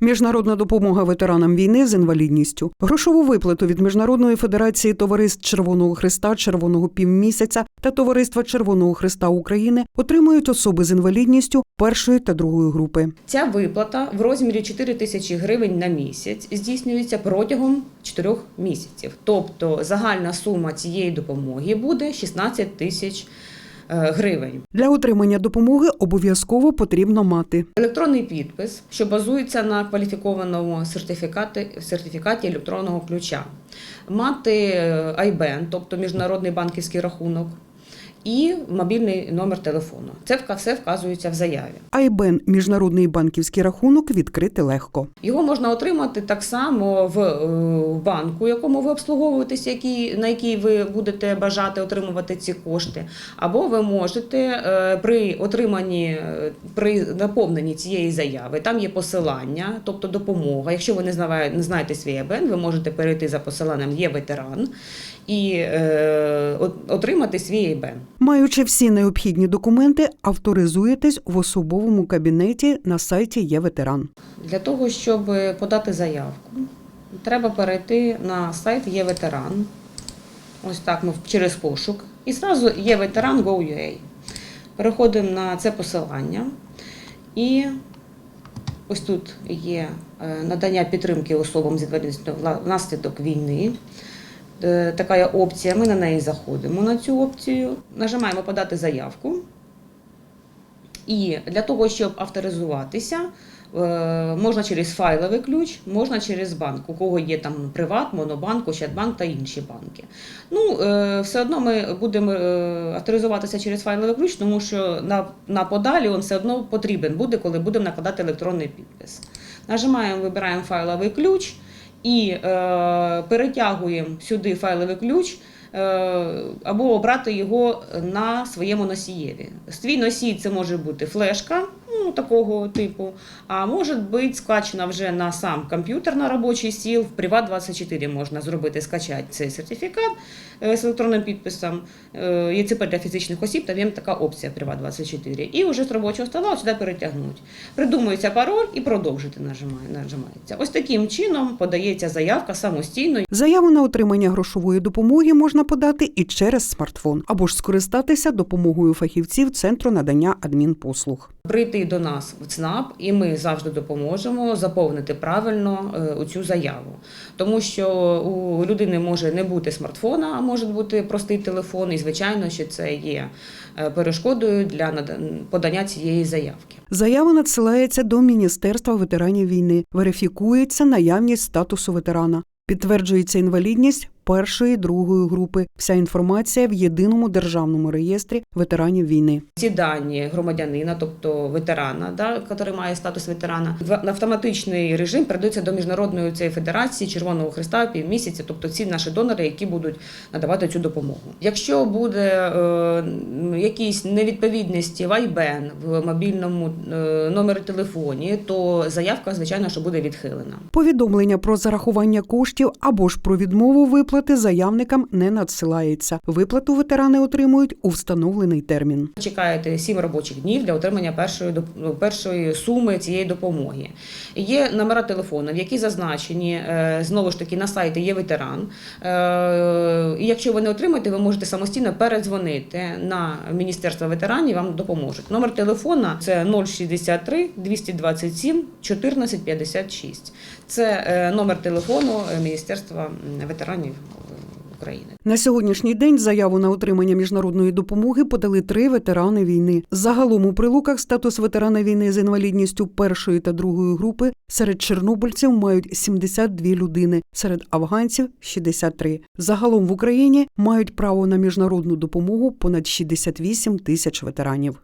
Міжнародна допомога ветеранам війни з інвалідністю. Грошову виплату від Міжнародної федерації товариств Червоного Христа, Червоного півмісяця та Товариства Червоного Христа України отримують особи з інвалідністю першої та другої групи. Ця виплата в розмірі 4 тисячі гривень на місяць здійснюється протягом 4 місяців. Тобто загальна сума цієї допомоги буде 16 тисяч е, гривень. Для отримання допомоги обов'язково потрібно мати. Електронний підпис, що базується на кваліфікованому сертифікаті, сертифікаті електронного ключа, мати е, IBAN, тобто міжнародний банківський рахунок, і мобільний номер телефону. Це все вказується в заяві. Айбен міжнародний банківський рахунок відкрити легко. Його можна отримати так само в е, банку, якому ви обслуговуєтесь, який, на який ви будете бажати отримувати ці кошти. Або ви можете е, при отриманні, е, при наповненні цієї заяви, там є посилання, тобто допомога. Якщо ви не знаєте, свій ЕБН, ви можете перейти за посиланням є ветеран і отримати свій ЕБН. Маючи всі необхідні документи, авторизуєтесь в особовому кабінеті на сайті є ветеран. Для того, щоб подати заявку, треба перейти на сайт є ветеран. Ось так ми через пошук. І зразу є ветеран Go.ua. Переходимо на це посилання. І ось тут є е, надання підтримки особам з інвалідністю внаслідок війни. Е, Така опція. Ми на неї заходимо на цю опцію. Нажимаємо подати заявку. І для того, щоб авторизуватися, е, можна через файловий ключ, можна через банк, у кого є там Приват, Монобанк, Ощадбанк та інші банки. Ну, е, все одно ми будемо авторизуватися через файловий ключ, тому що на, на подалі він все одно потрібен буде, коли будемо накладати електронний підпис. Нажимаємо, вибираємо файловий ключ і е, перетягуємо сюди файловий ключ. е, Або обрати його на своєму носієві. Свій носій це може бути флешка ну, такого типу, а може бути скачена вже на сам комп'ютер на робочий стіл. В Privat24 можна зробити, скачати цей сертифікат е, з електронним підписом. Е, Є це для фізичних осіб, там є така опція Privat24. І вже з робочого стола сюди перетягнуть. Придумується пароль і продовжити нажимається. Ось таким чином подається заявка самостійно. Заяву на отримання грошової допомоги можна подати і через смартфон, або ж скористатися допомогою фахівців центру надання адмінпослуг. прийти до нас в ЦНАП, і ми завжди допоможемо заповнити правильно е, цю заяву. Тому що у людини може не бути смартфона, а може бути простий телефон, і звичайно, що це є е, перешкодою для подання цієї заявки. Заява надсилається до Міністерства ветеранів війни, верифікується наявність статусу ветерана, підтверджується інвалідність першої другої групи. Вся інформація в єдиному державному реєстрі ветеранів війни. Ці дані громадянина, тобто ветерана, да, який має статус ветерана, в автоматичний режим передаються до міжнародної цієї федерації Червоного Христа півмісяця, тобто ці наші донори, які будуть надавати цю допомогу. Якщо буде е, якісь невідповідності в IBAN, в мобільному е, номері телефоні, то заявка, звичайно, що буде відхилена. Повідомлення про зарахування коштів або ж про відмову виплати заявникам не надсилається. Виплату ветерани отримують у встановлений термін. Чекаєте 7 робочих днів для отримання першої першої суми цієї допомоги. Є номера телефонів, які зазначені е, знову ж таки на сайті є ветеран. Е, І якщо ви не отримаєте, ви можете самостійно передзвонити на Міністерство ветеранів, вам допоможуть. Номер телефона це 063 227 14 56. Це е, номер телефону Міністерства ветеранів України. На сьогоднішній день заяву на отримання міжнародної допомоги подали три ветерани війни. Загалом у прилуках статус ветерана війни з інвалідністю першої та другої групи серед чорнобильців мають 72 людини, серед афганців 63. Загалом в Україні мають право на міжнародну допомогу понад 68 тисяч ветеранів.